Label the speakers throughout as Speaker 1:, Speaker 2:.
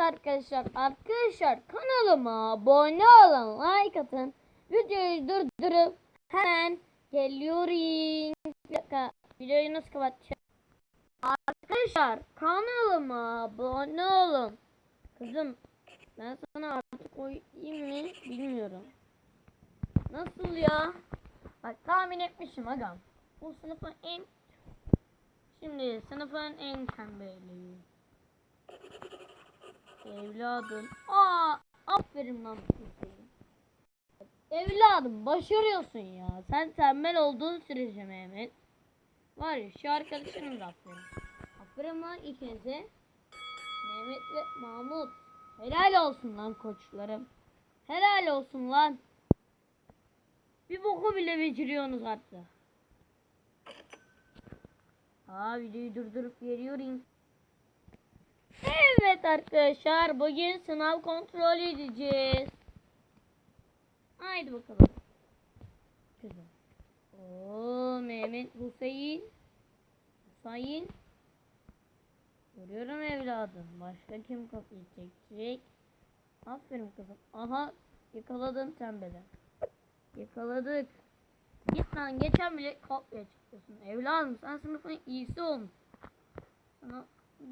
Speaker 1: arkadaşlar. Arkadaşlar kanalıma abone olun. Like atın. Videoyu durdurup hemen geliyorum. Videoyu nasıl kapatacağım? Arkadaşlar kanalıma abone olun. Kızım ben sana artık koyayım mı bilmiyorum. Nasıl ya? Bak tahmin etmişim agam. Bu sınıfın en Şimdi sınıfın en tembeli. Evladım. Aa, aferin lan. Evladım başarıyorsun ya. Sen tembel olduğun sürece Mehmet. Var ya şu arkadaşının da aferin. Aferin lan ikinize. Mehmet ve Mahmut. Helal olsun lan koçlarım. Helal olsun lan. Bir boku bile beceriyorsunuz hatta. Aa videoyu durdurup veriyorum. Evet arkadaşlar bugün sınav kontrol edeceğiz. Haydi bakalım. Kızım. Oo Mehmet Hüseyin. Hüseyin. Görüyorum evladım. Başka kim kapıyı çekecek? Aferin kızım. Aha yakaladın tembeli. Yakaladık. Git lan geçen bile kopya çıkıyorsun. Evladım sen sınıfın iyisi olmuş. Sana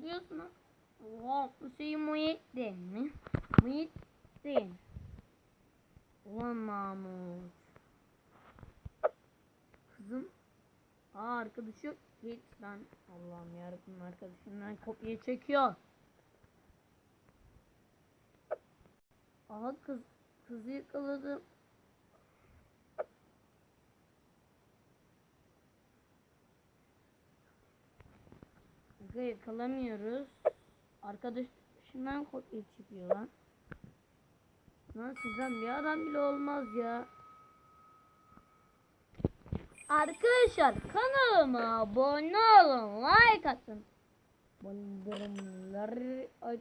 Speaker 1: diyorsun ha. Oha Hüseyin Muhittin mi? Muhittin. Ulan Mahmut. Kızım. Aa arkadaşı. Git lan. Allah'ım yarabbim arkadaşımdan kopya çekiyor. Aha kız kızı yakaladım. Aga yakalamıyoruz. Arkadaşından kopya çıkıyor lan. Lan sizden bir adam bile olmaz ya. Arkadaşlar kanalıma abone olun, like atın. Bildirimleri aç.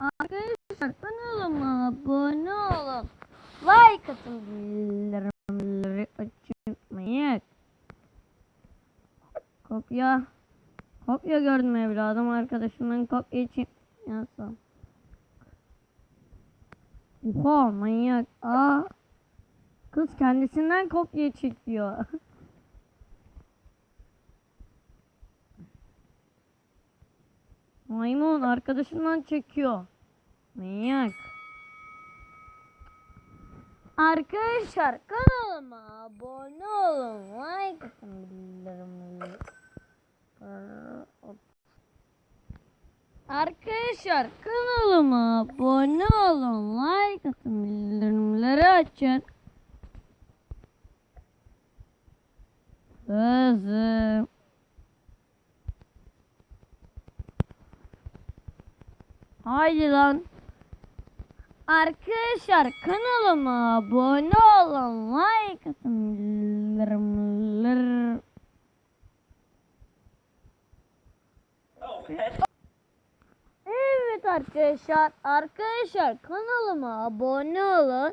Speaker 1: Arkadaşlar kanalıma abone olun. Like atın. Bildirimleri açın. Manyak. Kopya. Kopya gördüm evladım. Arkadaşımdan kopya için yazsam. Oha manyak. Aa. Kız kendisinden kopya çekiyor. Maymun arkadaşından çekiyor. Manyak. Arkadaşlar kanalıma abone olun. Like atın bildirimleri. Arkadaşlar kanalıma abone olun. Like atın bildirimleri açın. Kızım. Haydi lan. Arkadaşlar kanalıma abone olun. Like atın bildirimleri. Evet arkadaşlar. Arkadaşlar kanalıma abone olun.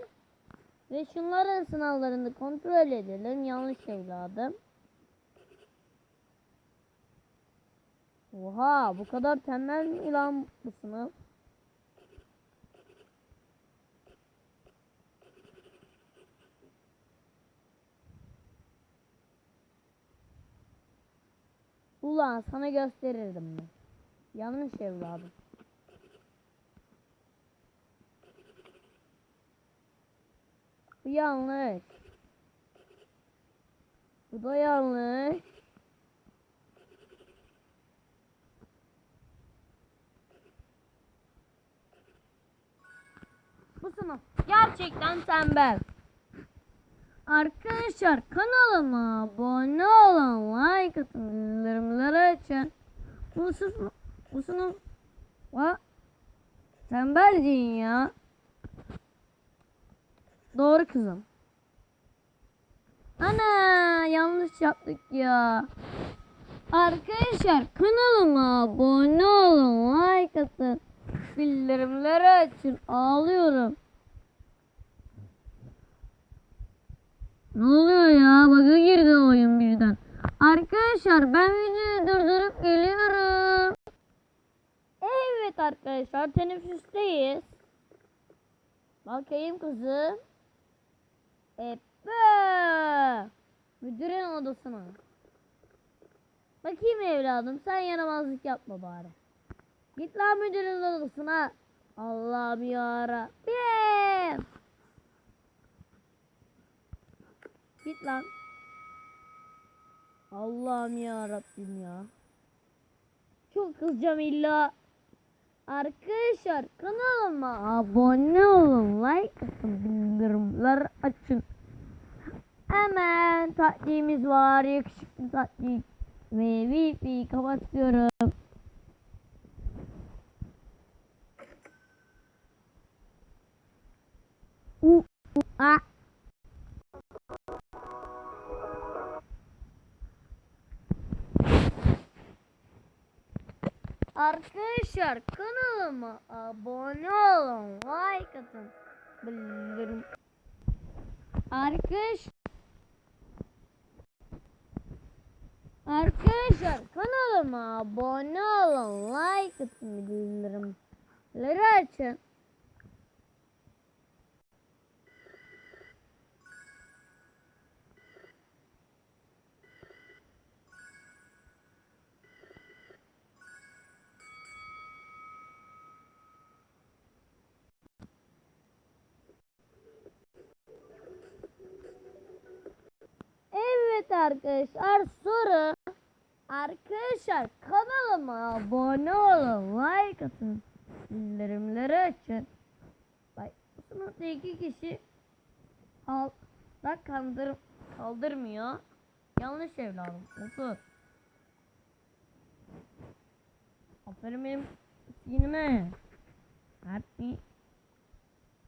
Speaker 1: Ve şunların sınavlarını kontrol edelim. Yanlış evladım. Oha bu kadar tembel mi lan bu sınav? Ulan sana gösterirdim ben. Yanlış evladım. Bu yanlış. Bu da yanlış. Bu sınıf gerçekten tembel. Arkadaşlar kanalıma abone olun, like atın, bildirimleri açın. Bu sınıf, bu sınıf, va, tembel deyin ya. Doğru kızım. Ana yanlış yaptık ya. Arkadaşlar kanalıma abone olun, like atın, bildirimleri açın. Ağlıyorum. Ne oluyor ya? Bug'a girdi oyun birden. Arkadaşlar ben videoyu durdurup geliyorum. Evet arkadaşlar teneffüsteyiz. Bakayım kızım. Epe. Müdürün odasına. Bakayım evladım sen yaramazlık yapma bari. Git lan müdürün odasına. Allah'ım yarabbim. Git lan. Allah'ım yarabbim ya. Çok kızacağım illa. Arkadaşlar kanalıma abone olun. Like atın. Bildirimler açın. Hemen tatlimiz var. Yakışıklı tatlı. Ve wifi kapatıyorum. Arkadaşlar kanalıma abone olun, like atın, bildirim. Arkadaş Arkadaşlar kanalıma abone olun, like atın, bildirimleri açın. Arkadaşlar soru. Arkadaşlar kanalıma abone olun, like atın, bildirimleri açın. Bak sınıfta iki kişi altta kandır, kaldırmıyor. Yanlış evladım. Otur. Aferin benim sinime. Happy.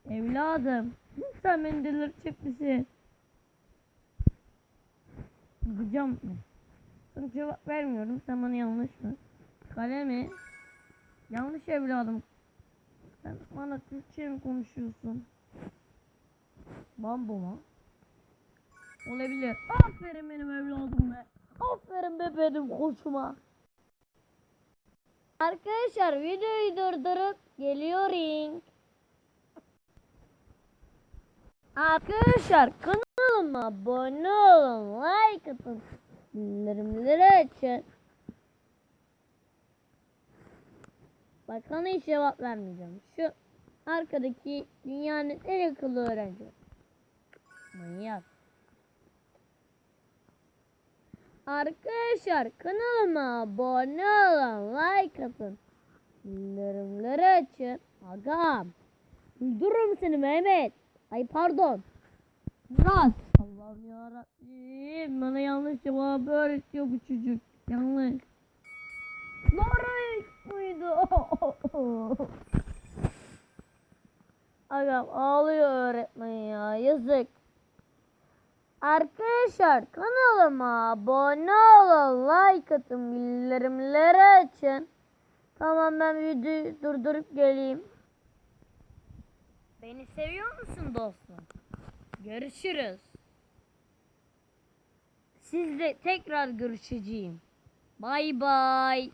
Speaker 1: Evladım. Sen beni delirtecek misin? Gıcam mı? Sana cevap vermiyorum. Sen bana yanlış mı? Kalemi. Yanlış evladım. Sen bana Türkçe mi konuşuyorsun? Bambu mu? Olabilir. Aferin benim evladım be. Aferin be benim koçuma. Arkadaşlar videoyu durdurup geliyorum. Arkadaşlar kanalıma abone olun, like atın, bildirimleri açın. Bakana hiç cevap vermeyeceğim. Şu arkadaki dünyanın en akıllı öğrenci. Manyak. Arkadaşlar kanalıma abone olun, like atın, bildirimleri açın. Agam. Öldürürüm seni Mehmet. Ay pardon. Murat. Allah'ım yarabbim. Bana yanlış cevabı öğretiyor bu çocuk. Yanlış. Doğru muydu? Agam ağlıyor öğretmen ya. Yazık. Arkadaşlar kanalıma abone olun, like atın, bildirimleri açın. Tamam ben videoyu durdurup geleyim. Beni seviyor musun dostum? Görüşürüz. Sizle tekrar görüşeceğim. Bay bay.